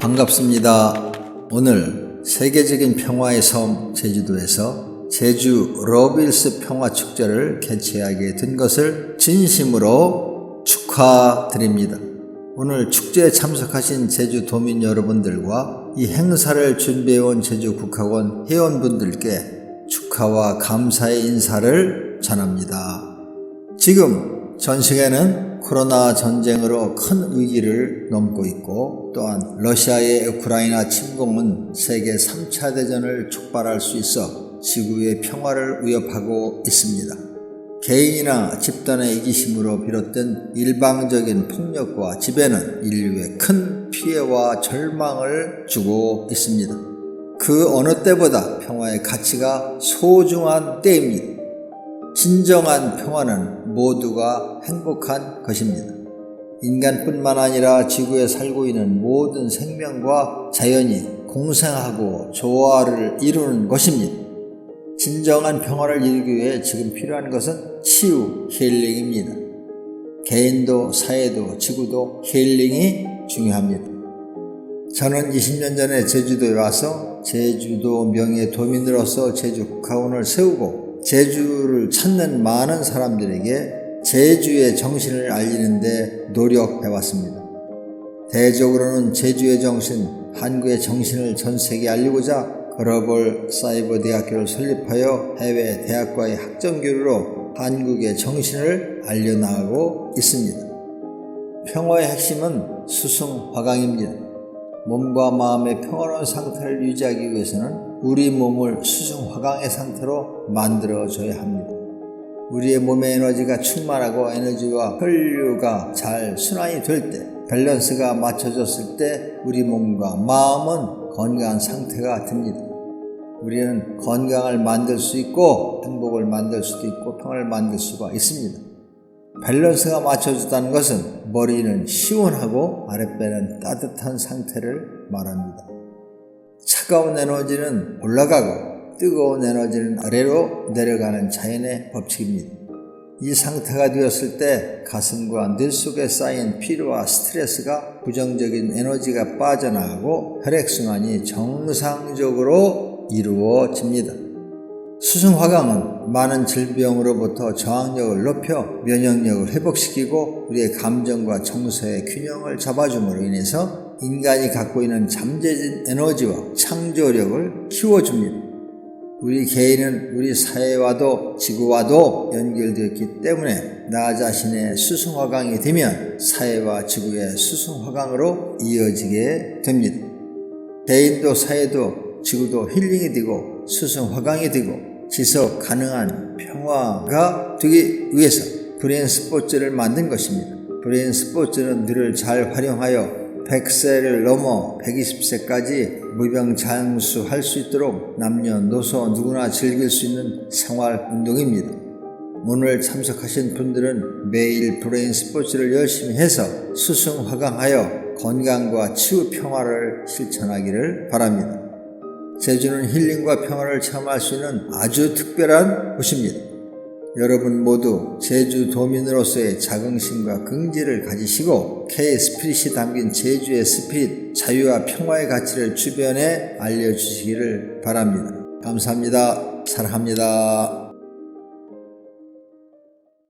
반갑습니다. 오늘 세계적인 평화의 섬 제주도에서 제주 러빌스 평화축제를 개최하게 된 것을 진심으로 축하드립니다. 오늘 축제에 참석하신 제주도민 여러분들과 이 행사를 준비해온 제주국학원 회원분들께 축하와 감사의 인사를 전합니다. 지금 전 세계는 코로나 전쟁으로 큰 위기를 넘고 있고 또한 러시아의 우크라이나 침공은 세계 3차 대전을 촉발할 수 있어 지구의 평화를 위협하고 있습니다. 개인이나 집단의 이기심으로 비롯된 일방적인 폭력과 지배는 인류에 큰 피해와 절망을 주고 있습니다. 그 어느 때보다 평화의 가치가 소중한 때입니다. 진정한 평화는 모두가 행복한 것입니다. 인간뿐만 아니라 지구에 살고 있는 모든 생명과 자연이 공생하고 조화를 이루는 것입니다. 진정한 평화를 이루기 위해 지금 필요한 것은 치유, 힐링입니다. 개인도 사회도 지구도 힐링이 중요합니다. 저는 20년 전에 제주도에 와서 제주도 명예 도민으로서 제주 국화원을 세우고 제주를 찾는 많은 사람들에게 제주의 정신을 알리는데 노력해 왔습니다. 대적으로는 제주의 정신, 한국의 정신을 전 세계에 알리고자 글로벌 사이버 대학교를 설립하여 해외 대학과의 학점 교류로 한국의 정신을 알려나가고 있습니다. 평화의 핵심은 수승 화강입니다. 몸과 마음의 평화로운 상태를 유지하기 위해서는 우리 몸을 수승화강의 상태로 만들어줘야 합니다. 우리의 몸의 에너지가 충만하고 에너지와 혈류가 잘 순환이 될 때, 밸런스가 맞춰졌을 때 우리 몸과 마음은 건강한 상태가 됩니다. 우리는 건강을 만들 수 있고 행복을 만들 수도 있고 평화를 만들 수가 있습니다. 밸런스가 맞춰졌다는 것은 머리는 시원하고 아랫배는 따뜻한 상태를 말합니다. 차가운 에너지는 올라가고 뜨거운 에너지는 아래로 내려가는 자연의 법칙입니다. 이 상태가 되었을 때 가슴과 늘 속에 쌓인 피로와 스트레스가 부정적인 에너지가 빠져나가고 혈액순환이 정상적으로 이루어집니다. 수승화강은 많은 질병으로부터 저항력을 높여 면역력을 회복시키고 우리의 감정과 정서의 균형을 잡아줌으로 인해서 인간이 갖고 있는 잠재진 에너지와 창조력을 키워줍니다. 우리 개인은 우리 사회와도 지구와도 연결되었기 때문에 나 자신의 수승화강이 되면 사회와 지구의 수승화강으로 이어지게 됩니다. 개인도 사회도 지구도 힐링이 되고 수승화강이 되고 지속 가능한 평화가 되기 위해서 브레인 스포츠를 만든 것입니다. 브레인 스포츠는 뇌를 잘 활용하여 100세를 넘어 120세까지 무병장수할 수 있도록 남녀노소 누구나 즐길 수 있는 생활 운동입니다. 오늘 참석하신 분들은 매일 브레인 스포츠를 열심히 해서 수승화강하여 건강과 치유 평화를 실천하기를 바랍니다. 제주는 힐링과 평화를 체험할 수 있는 아주 특별한 곳입니다. 여러분 모두 제주 도민으로서의 자긍심과 긍지를 가지시고 K 스피릿이 담긴 제주의 스피릿, 자유와 평화의 가치를 주변에 알려주시기를 바랍니다. 감사합니다. 사랑합니다.